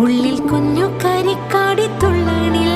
ഉള്ളിൽ കുഞ്ഞു കരിക്കാടി തുള്ളണിൽ